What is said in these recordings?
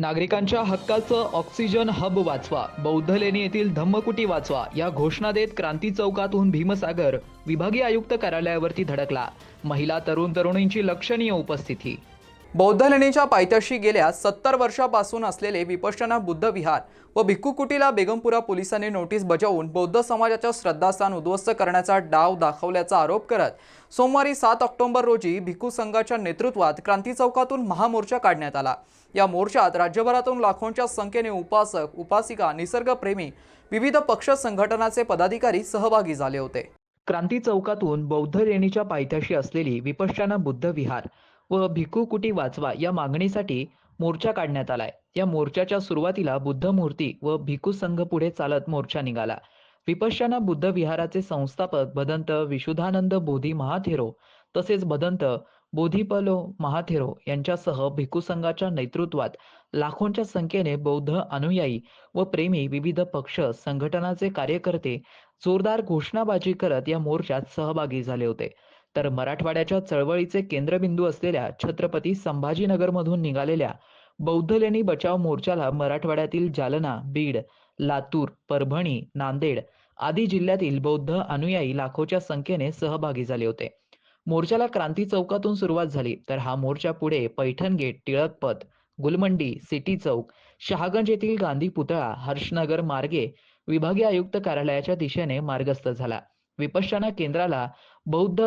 नागरिकांच्या हक्काचं oxygen hub वाचवा. बौद्ध लेणी येथील धम्मकुटी वाचवा. या घोषणा देत क्रांती चौकातून भीमसागर विभागीय आयुक्त कार्यालयावरती धडकला. महिला तरुण तरुणींची लक्षणीय उपस्थिती. बौद्ध लेणीच्या पायथ्याशी गेल्या सत्तर वर्षापासून असलेले विपश्चना बुद्ध विहार व भिक्खुकुटीला बेगमपुरा पोलिसांनी नोटीस बजावून बौद्ध समाजाच्या श्रद्धास्थान उद्ध्वस्त करण्याचा डाव दाखवल्याचा आरोप करत सोमवारी सात ऑक्टोबर रोजी भिक्खू संघाच्या नेतृत्वात क्रांती चौकातून महामोर्चा काढण्यात आला. या मोर्चात राज्यभरातून लाखोंच्या संख्येने उपासक उपासिका निसर्गप्रेमी विविध पक्ष संघटनाचे पदाधिकारी सहभागी झाले होते. क्रांती चौकातून बौद्ध लेणीच्या पायथ्याशी असलेली विपश्चना बुद्ध विहार व भिक्खू कुटी वाचवा या मागणीसाठी मोर्चा काढण्यात आलाय. या मोर्चाच्या सुरुवातीला बुद्ध मूर्ती व भिक्खू संघ पुढे चालत मोर्चा निघाला. विपश्यना बुद्ध विहाराचे संस्थापक भदंत विशुद्धानंद बोधी महाथेरो तसेच भदंत बोधीपलो महाथेरो यांच्यासह भिक्खू संघाच्या नेतृत्वात लाखोंच्या संख्येने बौद्ध अनुयायी व प्रेमी विविध पक्ष संघटनाचे कार्यकर्ते जोरदार घोषणाबाजी करत या मोर्चात सहभागी झाले होते. तर मराठवाड्याच्या चळवळीचे केंद्रबिंदू असलेल्या छत्रपती संभाजीनगरमधून निघालेल्या बौद्ध लेणी बचाव मोर्चाला मराठवाड्यातील जालना बीड लातूर परभणी नांदेड आदी जिल्ह्यातील बौद्ध अनुयायी लाखोच्या संख्येने सहभागी झाले होते. मोर्चाला क्रांती चौकातून सुरुवात झाली तर हा मोर्चा पुढे पैठण गेट टिळक पथ गुलमंडी सिटी चौक शहागंज येथील गांधी पुतळा हर्षनगर मार्गे विभागीय आयुक्त कार्यालयाच्या दिशेने मार्गस्थ झाला. विपश्यना केंद्राला बौद्ध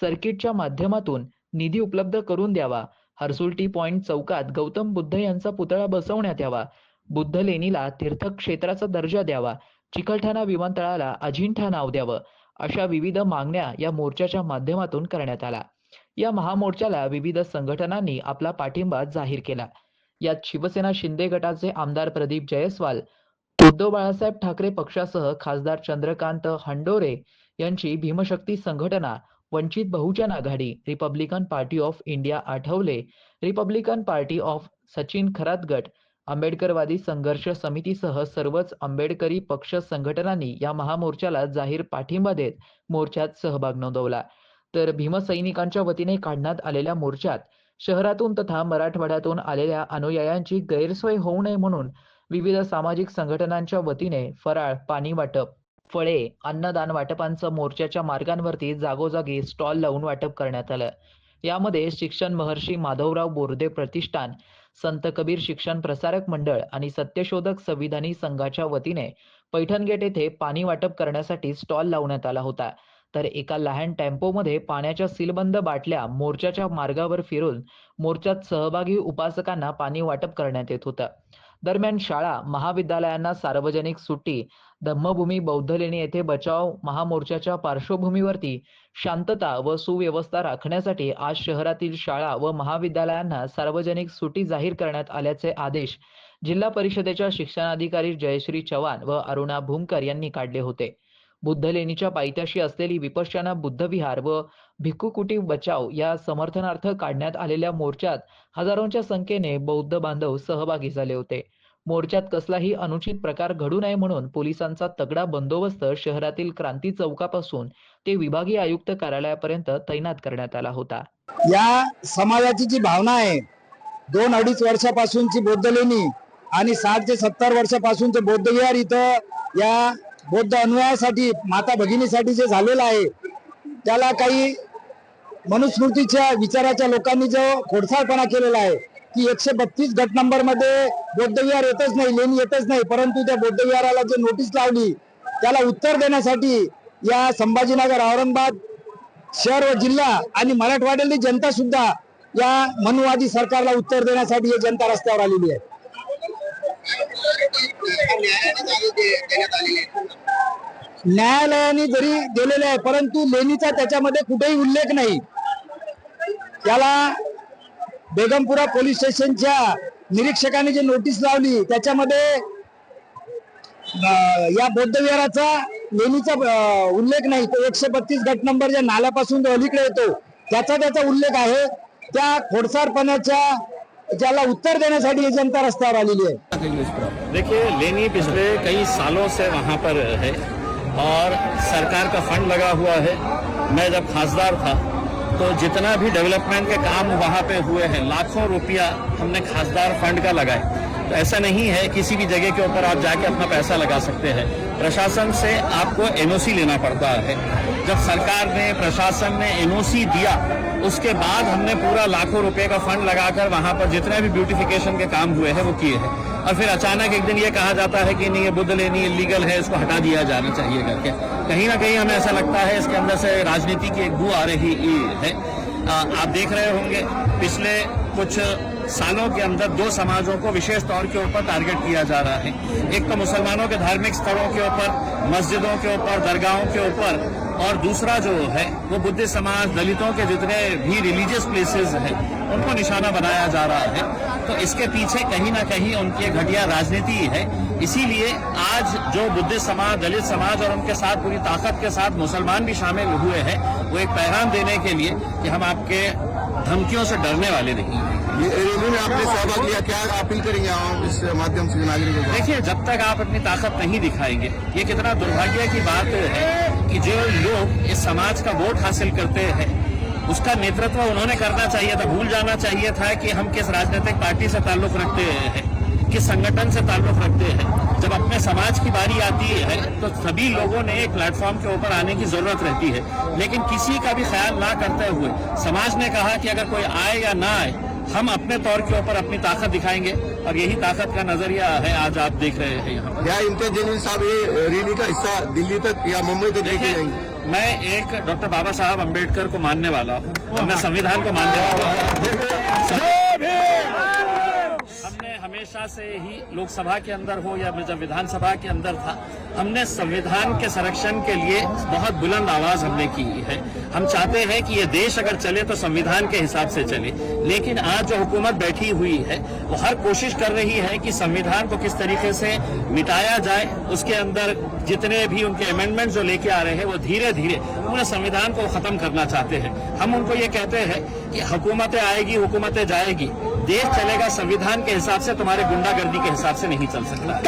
सर्किटच्या माध्यमातून निधी उपलब्ध करून द्यावा. हर्सुल पॉइंट चौकात गौतम बुद्ध यांचा पुतळा बसवण्यात यावा. बुद्ध लेणीला तीर्थक्षेत्राचा दर्जा द्यावा. चिकलठाणा विमानतळाला अजिंठा नाव द्यावं अशा विविध मागण्या या मोर्चाच्या माध्यमातून करण्यात आला. या महामोर्चाला विविध संघटनांनी आपला पाठिंबा जाहीर केला. यात शिवसेना शिंदे गटाचे आमदार प्रदीप जयस्वाल उद्धव बाळासाहेब ठाकरे पक्षासह खासदार चंद्रकांत हंडोरे यांची भीमशक्ती संघटना Vanchit Bahujan Aghadi Republican Party of India Athawale. Republican Party of Sachin Kharat गट आंबेडकरवादी संघर्ष समितीसह सर्वच आंबेडकरी पक्ष संघटनांनी या महामोर्चाला जाहीर पाठिंबा देत मोर्चात सहभाग नोंदवला. तर भीमसैनिकांच्या वतीने काढण्यात आलेल्या मोर्चात शहरातून तथा मराठवाड्यातून आलेल्या अनुयायांची गैरसोय होऊ नये म्हणून विविध सामाजिक संघटनांच्या वतीने फराळ पाणी वाटप फळे अन्नदान वाटपांचं मोर्चाच्या मार्गांवरती जागोजागी स्टॉल लावून वाटप करण्यात आलं. यामध्ये शिक्षण महर्षी माधवराव बोर्दे प्रतिष्ठान संत कबीर शिक्षण प्रसारक मंडळ आणि सत्यशोधक संविधानी संघाच्या वतीने पैठण गेट येथे पाणी वाटप करण्यासाठी स्टॉल लावण्यात आला होता. तर एका लहान टेम्पोमध्ये पाण्याच्या सीलबंद बाटल्या मोर्चाच्या मार्गावर फिरून मोर्चात सहभागी उपासकांना पाणी वाटप करण्यात येत होतं. दरम्यान शाळा महाविद्यालयांना सार्वजनिक सुट्टी धम्मभूमी बौद्ध लेणी येथे बचाव महामोर्चाच्या पार्श्वभूमीवरती शांतता व सुव्यवस्था राखण्यासाठी आज शहरातील शाळा व महाविद्यालयांना सार्वजनिक सुटी जाहीर करण्यात आल्याचे आदेश जिल्हा परिषदेच्या शिक्षणाधिकारी जयश्री चव्हाण व अरुणा भूमकर यांनी काढले होते. बुद्ध लेणीच्या पायथ्याशी असलेली विपश्यना बुद्ध विहार व भिक्खुकुटी बचाव या समर्थनार्थ काढण्यात आलेल्या मोर्चात हजारोंच्या संख्येने बौद्ध बांधव सहभागी झाले होते. मोर्चात कसलाही अनुचित प्रकार घडू नये म्हणून पोलिसांचा तगडा बंदोबस्त शहरातील क्रांती चौकापासून ते विभागीय आयुक्त कार्यालयापर्यंत तैनात करण्यात आला होता. या समाजाची जी भावना आहे दोन अडीच वर्षापासूनची बौद्ध लेणी आणि साठ ते सत्तर वर्षापासूनचे बौद्ध विहार इथं या बौद्ध अनुयायासाठी माता भगिनीसाठी जे झालेलं आहे त्याला काही मनुस्मृतीच्या विचाराच्या लोकांनी जो खोडसाळपणा केलेला आहे की एकशे बत्तीस गट नंबरमध्ये बौद्धविहार येतच नाही लेणी येतच नाही. परंतु त्या बौद्धविहाराला जे नोटीस लावली त्याला उत्तर देण्यासाठी या संभाजीनगर औरंगाबाद शहर व जिल्हा आणि मराठवाड्यातली जनता सुद्धा या मनुवादी सरकारला उत्तर देण्यासाठी ही जनता रस्त्यावर आलेली आहे. न्यायालयाने जरी दिलेले आहे परंतु लेणीचा त्याच्यामध्ये कुठेही उल्लेख नाही. त्याला बेगमपुरा पोलीस स्टेशनच्या निरीक्षकाने जी नोटीस लावली त्याच्यामध्ये या बौद्ध विहाराचा लेणीचा उल्लेख नाही. तो एकशे बत्तीस गट नंबर ज्या नाल्यापासून अलीकडे येतो त्याचा त्याचा उल्लेख आहे. त्या खोडसारपणाच्या ज्याला उत्तर देण्यासाठी ही जनता रस्त्यावर आलेली आहे. देखिए लेनी पिछले कई सालों से वहाँ पर है और सरकार का फंड लगा हुआ है। मैं जब खासदार था तो जितना भी डेवलपमेंट के काम वहाँ पे हुए हैं लाखों रुपया हमने खासदार फंड का लगाए। तो ऐसा नहीं है किसी भी जगह के ऊपर आप जाके अपना पैसा लगा सकते हैं। प्रशासन से आपको एनओसी लेना पड़ता है जब सरकार ने प्रशासन ने एनओसी दिया उसके बाद हमने पूरा लाखों रुपए का फंड लगाकर वहां पर जितने भी ब्यूटिफिकेशन के काम हुए हैं वो किए हैं और फिर अचानक एक दिन ये कहा जाता है कि नहीं ये बुद्ध लेनी इलीगल है इसको हटा दिया जाना चाहिए करके कहीं ना कहीं हमें ऐसा लगता है इसके अंदर से राजनीति की एक बू आ रही है आ, आप देख रहे होंगे पिछले कुछ सालों के अंदर दो समाजों को विशेष तौर के ऊपर टारगेट किया जा रहा है। एक तो मुसलमानों के धार्मिक स्थलों के ऊपर मस्जिदों के ऊपर दरगाहों के ऊपर और दूसरा जो है वो बुद्ध समाज दलितों के जितने भी रिलीजियस प्लेसेस हैं उनको निशाना बनाया जा रहा है तो इसके पीछे कहीं ना कहीं उनकी एक घटिया राजनीति है इसीलिए आज जो बुद्ध समाज दलित समाज और उनके साथ पूरी ताकत के साथ मुसलमान भी शामिल हुए हैं वो एक पैगाम देने के लिए कि हम आपके धमकियों से डरने वाले नहीं हैं ये रैली में आपने सहभाग लिया क्या अपील करेंगे आप इस माध्यम से नागरिकों को देखिए जब तक आप अपनी ताकत नहीं दिखाएंगे ये कितना दुर्भाग्य की बात है कि जो लोग इस समाज का वोट हासिल करते हैं उसका नेतृत्व उन्होंने करना चाहिए था भूल जाना चाहिए था कि हम किस राजनीतिक पार्टी से ताल्लुक रखते हैं किस संगठन से ताल्लुक रखते हैं जब अपने समाज की बारी आती है तो सभी लोगों ने एक प्लेटफॉर्म के ऊपर आने की जरूरत रहती है लेकिन किसी का भी ख्याल ना करते हुए समाज ने कहा कि अगर कोई आए या ना आए हम अपने तौर के ऊपर अपनी ताकत दिखाएंगे और यही ताकत का नजरिया है आज आप देख रहे हैं यहाँ पर क्या इम्तियाज जलील साहब ये रैली का हिस्सा दिल्ली तक या मुंबई तक लेके देखिए जाएंगे मैं एक डॉक्टर बाबा साहब अम्बेडकर को मानने वाला हूँ और मैं संविधान को मानने वाला हूँ हमने हमेशा से ही लोकसभा के अंदर हो या जब विधानसभा के अंदर था हमने संविधान के संरक्षण के लिए बहुत बुलंद आवाज हमने की है हम चाहते हैं कि ये देश अगर चले तो संविधान के हिसाब से चले लेकिन आज जो हुकूमत बैठी हुई है वो हर कोशिश कर रही है कि संविधान को किस तरीके से मिटाया जाए उसके अंदर जितने भी उनके अमेंडमेंट जो लेके आ रहे हैं वो धीरे धीरे पूरे संविधान को खत्म करना चाहते हैं हम उनको ये कहते हैं कि हुकूमतें आएगी हुकूमतें जाएगी देश चलेगा संविधान के हिसाब से तुम्हारे गुंडागर्दी के हिसाब से नहीं चल सकता।